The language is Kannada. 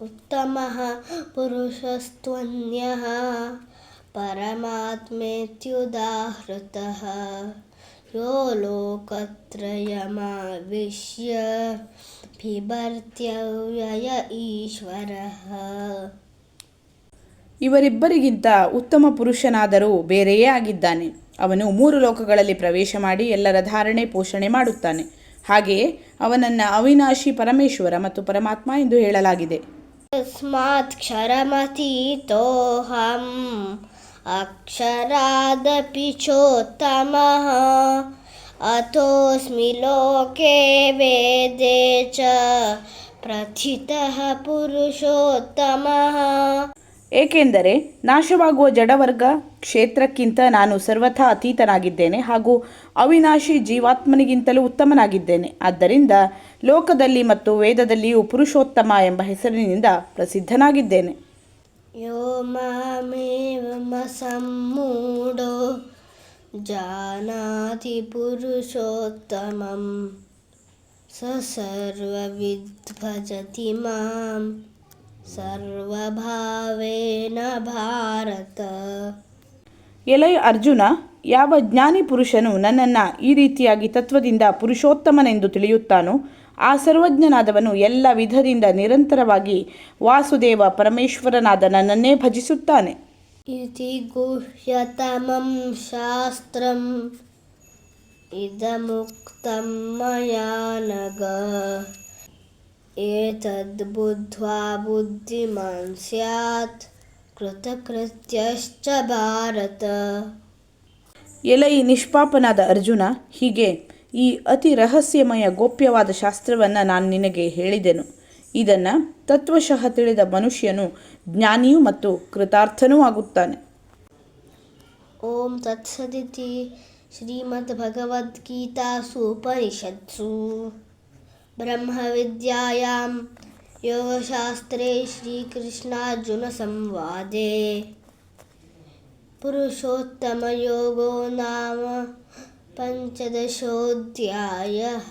उत्तमः पुरुषस्त्वन्यः परमात्मेत्युदाहृतः यो लोकत्रयमाविश्य बिभर्त्यव्यय ईश्वरः ಇವರಿಬ್ಬರಿಗಿಂತ ಉತ್ತಮ ಪುರುಷನಾದರೂ ಬೇರೆಯೇ ಆಗಿದ್ದಾನೆ ಅವನು ಮೂರು ಲೋಕಗಳಲ್ಲಿ ಪ್ರವೇಶ ಮಾಡಿ ಎಲ್ಲರ ಧಾರಣೆ ಪೋಷಣೆ ಮಾಡುತ್ತಾನೆ ಹಾಗೆಯೇ ಅವನನ್ನು ಅವಿನಾಶಿ ಪರಮೇಶ್ವರ ಮತ್ತು ಪರಮಾತ್ಮ ಎಂದು ಹೇಳಲಾಗಿದೆ तस्मात् क्षरमतीतोऽहम् अक्षरादपि चोत्तमः। अतोऽस्मि लोके वेदे च प्रथितः पुरुषोत्तमः। ಏಕೆಂದರೆ ನಾಶವಾಗುವ ಜಡವರ್ಗ ಕ್ಷೇತ್ರಕ್ಕಿಂತ ನಾನು ಸರ್ವಥಾ ಅತೀತನಾಗಿದ್ದೇನೆ ಹಾಗೂ ಅವಿನಾಶಿ ಜೀವಾತ್ಮನಿಗಿಂತಲೂ ಉತ್ತಮನಾಗಿದ್ದೇನೆ. ಆದ್ದರಿಂದ ಲೋಕದಲ್ಲಿ ಮತ್ತು ವೇದದಲ್ಲಿಯೂ ಪುರುಷೋತ್ತಮ ಎಂಬ ಹೆಸರಿನಿಂದ ಪ್ರಸಿದ್ಧನಾಗಿದ್ದೇನೆ. ಯೋ ಮಾಮೇವಸಮ್ಮೂಡೋ ಜಾನಾತಿ ಪುರುಷೋತ್ತಮಂ ಸ ಸರ್ವವಿದ್ ಭಜತಿ ಮಾಂ ಸರ್ವಭಾವೇನ ಭಾರತ. ಎಲೈ ಅರ್ಜುನ ಯಾವ ಜ್ಞಾನಿ ಪುರುಷನು ನನ್ನನ್ನು ಈ ರೀತಿಯಾಗಿ ತತ್ವದಿಂದ ಪುರುಷೋತ್ತಮನೆಂದು ತಿಳಿಯುತ್ತಾನೋ ಆ ಸರ್ವಜ್ಞನಾದವನು ಎಲ್ಲ ವಿಧದಿಂದ ನಿರಂತರವಾಗಿ ವಾಸುದೇವ ಪರಮೇಶ್ವರನಾದ ನನ್ನನ್ನೇ ಭಜಿಸುತ್ತಾನೆ. ಇತಿ ಗುಹ್ಯತಮಂ ಶಾಸ್ತ್ರಂ ಇದಮುಕ್ತಂ ಮಯಾನಗ एतद्बुद्ध्वा बुद्धिमान् स्यात् कृतकृत्यश्च भारत ಎಲೈ ನಿಷ್ಪಾಪನಾದ ಅರ್ಜುನ ಹೀಗೆ ಈ ಅತಿ ರಹಸ್ಯಮಯ ಗೋಪ್ಯವಾದ ಶಾಸ್ತ್ರವನ್ನು ನಾನು ನಿನಗೆ ಹೇಳಿದೆನು ಇದನ್ನು ತತ್ವಶಃ ತಿಳಿದ ಮನುಷ್ಯನು ಜ್ಞಾನಿಯೂ ಮತ್ತು ಕೃತಾರ್ಥನೂ ಆಗುತ್ತಾನೆ ॐ तत्सदिति श्रीमद्भगवद्गीतासु उपनिषत्सु ब्रह्मविद्यायां योगशास्त्रे श्रीकृष्णार्जुनसंवादे। पुरुषोत्तमयोगो नाम पञ्चदशोऽध्यायः।